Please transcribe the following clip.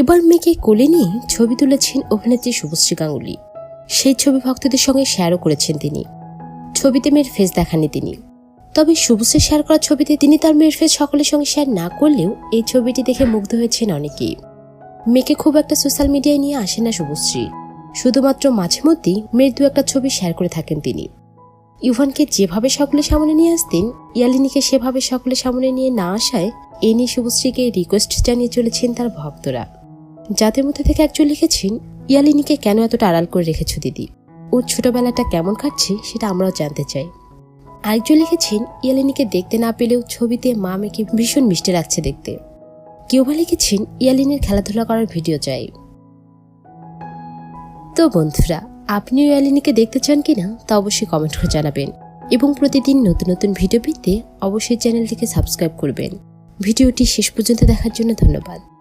এবার মেয়েকে কোলে নিয়ে ছবি তুলেছেন অভিনেত্রী শুভশ্রী গাঙ্গুলি। সেই ছবি ভক্তদের সঙ্গে শেয়ারও করেছেন তিনি। ছবিতে মেয়ের ফেস দেখাননি তিনি। তবে শুভশ্রী শেয়ার করা ছবিতে তিনি তার মেয়ের ফেস সকলের সঙ্গে শেয়ার না করলেও এই ছবিটি দেখে মুগ্ধ হয়েছেন অনেকেই। মেয়েকে খুব একটা সোশ্যাল মিডিয়ায় নিয়ে আসেন না শুভশ্রী। শুধুমাত্র মাঝে মধ্যেই মেয়ের দু একটা ছবি শেয়ার করে থাকেন তিনি। ইউভানকে যেভাবে সকলের সামনে নিয়ে আসতেন, ইয়ালিনীকে সেভাবে সকলের সামনে নিয়ে না আসায় এ নিয়ে শুভশ্রীকে রিকোয়েস্ট জানিয়ে চলেছেন তার ভক্তরা। যাদের মধ্যে থেকে একজন লিখেছেন ইয়ালিনীকে কেন এতটা আড়াল করে রেখেছ দিদি? ওর ছোটবেলাটা কেমন কাটছে সেটা আমরাও জানতে চাই। আরেকজন লিখেছেন ইয়ালিনীকে দেখতে না পেলেও ছবিতে মা মেয়েকে ভীষণ মিষ্টি লাগছে দেখতে। কেউ বা লিখেছেন ইয়ালিনীর খেলাধুলা করার ভিডিও চাই। তো বন্ধুরা, আপনিও ইয়ালিনীকে দেখতে চান কিনা তা অবশ্যই কমেন্ট করে জানাবেন। এবং প্রতিদিন নতুন নতুন ভিডিও পেতে অবশ্যই চ্যানেলটিকে সাবস্ক্রাইব করবেন। ভিডিওটি শেষ পর্যন্ত দেখার জন্য ধন্যবাদ।